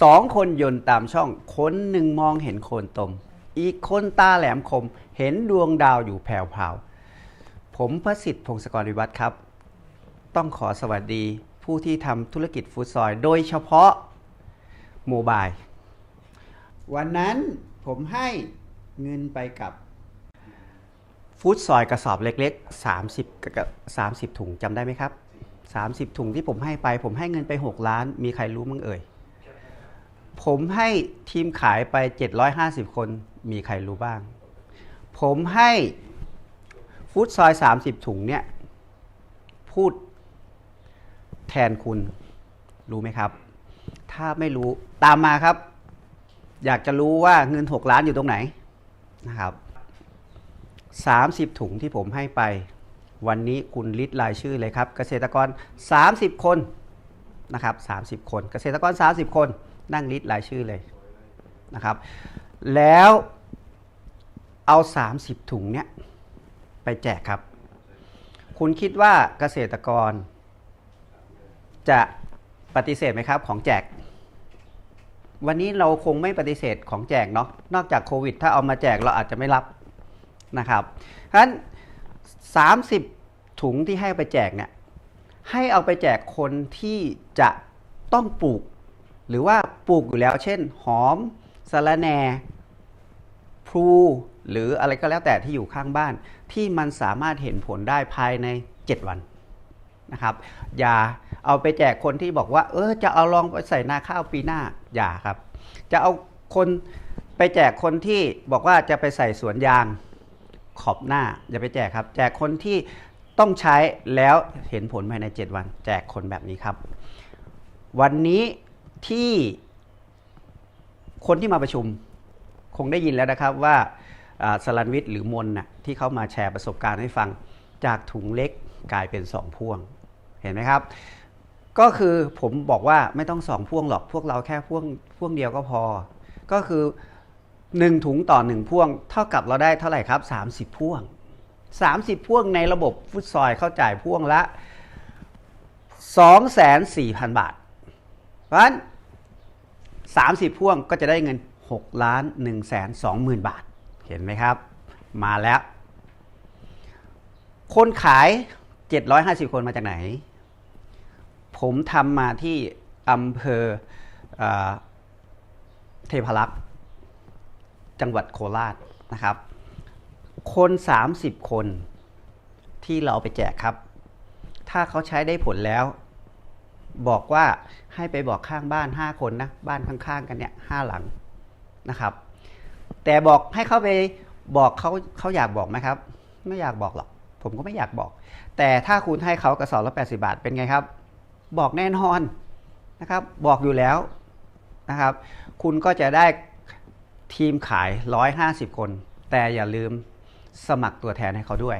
สองคนยนต์ตามช่องคนหนึ่งมองเห็นโคนตม อีกคนตาแหลมคม เห็นดวงดาวอยู่แผ่วๆผมพระสิทธิ์พงศกรวิวัฒน์ครับ ต้องขอสวัสดีผู้ที่ทำธุรกิจฟู้ดซอย โดยเฉพาะโมบาย วันนั้นผมให้เงินไปกับฟู้ดซอยกระสอบเล็กๆ 30กับ30 ถุงจำได้ไหมครับ 30 ถุงที่ผมให้ไป ผมให้เงินไป 6 ล้าน มีใครรู้มั้งเอ่ย ผมให้ทีมขายไป 750 คนมีใครรู้บ้าง ผมให้ฟู้ดซอย 30 ถุงเนี่ย พูดแทนคุณรู้ไหมครับ ถ้าไม่รู้ตามมาครับ อยากจะรู้ว่าเงิน 6 ล้านอยู่ตรงไหนนะครับ 30 ถุงที่ผมให้ไป วันนี้คุณลิสต์รายชื่อเลยครับ เกษตรกร 30 คนนะครับ 30 คน เกษตรกร 30 คน นั่งลิสต์รายชื่อเลยนะครับ แล้วเอา 30 ถุงเนี้ยไปแจกครับ คุณคิดว่าเกษตรกร จะปฏิเสธไหมครับของแจก วันนี้เราคงไม่ปฏิเสธของแจกเนาะนอกจากโควิด ถ้าเอามาแจกเราอาจจะไม่รับนะครับฉะนั้น 30 ถุงที่ให้ไปแจกเนี่ยให้เอาไปแจกคนที่จะต้องปลูก หรือว่าปลูกอยู่แล้ว เช่น หอมสะระแหน่พลูหรืออะไรก็แล้วแต่ที่อยู่ข้างบ้าน ที่มันสามารถเห็นผลได้ภายใน 7 วันนะครับ อย่าเอาไปแจกคนที่บอกว่า เออจะเอาลองไปใส่นาข้าวปีหน้าอย่าครับ จะเอาคนไปแจกคนที่บอกว่าจะไปใส่สวนยางขอบหน้าอย่าไปแจกครับ แจกคนที่ต้องใช้แล้วเห็นผลภายใน 7 วัน แจกคนแบบนี้ครับ วันนี้ ที่คนที่มาประชุมคงได้ยินแล้วนะครับว่าสลันวิทย์หรือมนน่ะที่เขามาแชร์ประสบการณ์ให้ฟังจากถุงเล็กกลายเป็นสองพ่วงเห็นไหมครับ ก็คือผมบอกว่าไม่ต้องสองพ่วงหรอกพวกเราแค่พ่วงพ่วงเดียวก็พอ ก็คือ 1 ถุงต่อ 1 พ่วง เท่ากับเราได้เท่าไหร่ครับ 30 พ่วง 30 พ่วงในระบบฟุตซอยเข้าจ่ายพ่วงละ 2 4 0 0 0 บาท เพราะฉะนั้น30พ่วงก็จะได้เงิน6ล้าน1แสน20,000บาท เห็นไหมครับ มาแล้ว คนขาย 750 คนมาจากไหน ผมทำมาที่อำเภอเอเทพรักษ์จังหวัดโคราชนะครับ คน 30 คนที่เราเอาไปแจกครับ ถ้าเขาใช้ได้ผลแล้ว บอกว่าให้ไปบอกข้างบ้าน 5 คนนะ บ้านข้างๆกันเนี่ยห้าหลังนะครับ แต่บอกให้เขาไปบอกเขาเขาอยากบอกไหมครับ ไม่อยากบอกหรอก ผมก็ไม่อยากบอก แต่ถ้าคุณให้เขากระสอบละ80 บาทเป็นไงครับ บอกแน่นอนนะครับ บอกอยู่แล้วนะครับ คุณก็จะได้ทีมขาย 150 คน แต่อย่าลืมสมัครตัวแทนให้เขาด้วย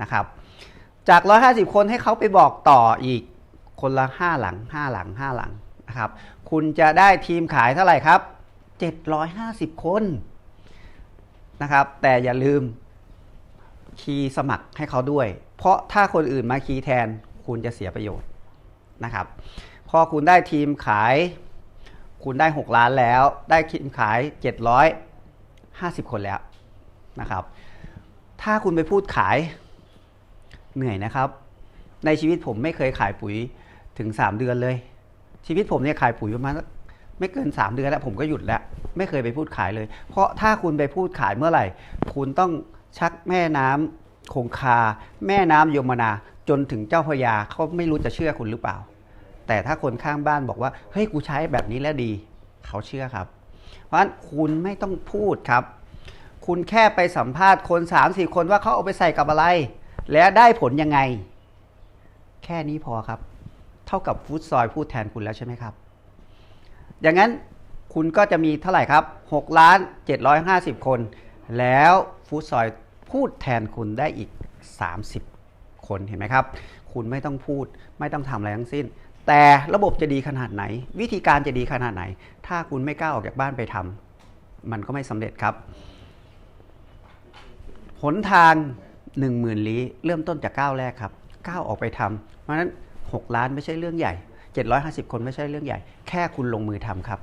นะครับ จาก 150 คนให้เขาไปบอกต่ออีก คนละ 5 หลัง 5 หลัง 5 หลังนะครับ คุณจะได้ทีมขายเท่าไหร่ครับ 750 คนนะครับ แต่อย่าลืมคีย์สมัครให้เขาด้วย เพราะถ้าคนอื่นมาคีย์แทนคุณจะเสียประโยชน์นะครับ พอคุณได้ทีมขาย คุณได้ 6 ล้านแล้ว ได้ทีมขาย 750 คนแล้วนะครับ ถ้าคุณไปพูดขายเหนื่อยนะครับ ในชีวิตผมไม่เคยขายปุ๋ย ถึง 3 เดือนเลย ชีวิตผมเนี่ยขายปุ๋ยประมาณไม่เกิน 3 เดือนแล้วผมก็หยุดแล้ว ไม่เคยไปพูดขายเลย เพราะถ้าคุณไปพูดขายเมื่อไหร่ คุณต้องชักแม่น้ำคงคา แม่น้ำยมนาจนถึงเจ้าพยาเขาไม่รู้จะเชื่อคุณหรือเปล่า แต่ถ้าคนข้างบ้านบอกว่าเฮ้ยกูใช้แบบนี้แล้วดี เขาเชื่อครับ เพราะฉะนั้นคุณไม่ต้องพูดครับ คุณแค่ไปสัมภาษณ์คน3ามสี่คนว่าเขาเอาไปใส่กับอะไร และได้ผลยังไง แค่นี้พอครับ เท่ากับฟู้ดซอยพูดแทนคุณแล้วใช่ไหมครับ อย่างนั้นคุณก็จะมีเท่าไหร่ครับ6ล้าน750 คน แล้วฟู้ดซอยพูดแทนคุณได้อีก 30 คนเห็นไหมครับ คุณไม่ต้องพูดไม่ต้องทำอะไรทั้งสิ้น แต่ระบบจะดีขนาดไหน วิธีการจะดีขนาดไหน ถ้าคุณไม่กล้าออกจากบ้านไปทำมันก็ไม่สำเร็จครับหนทาง 10,000ลี้เริ่มต้นจากก้าวแรกครับก้าวออกไปทำเพราะฉะนั้น 6 ล้านไม่ใช่เรื่องใหญ่ 750 คนไม่ใช่เรื่องใหญ่ แค่คุณลงมือทำครับ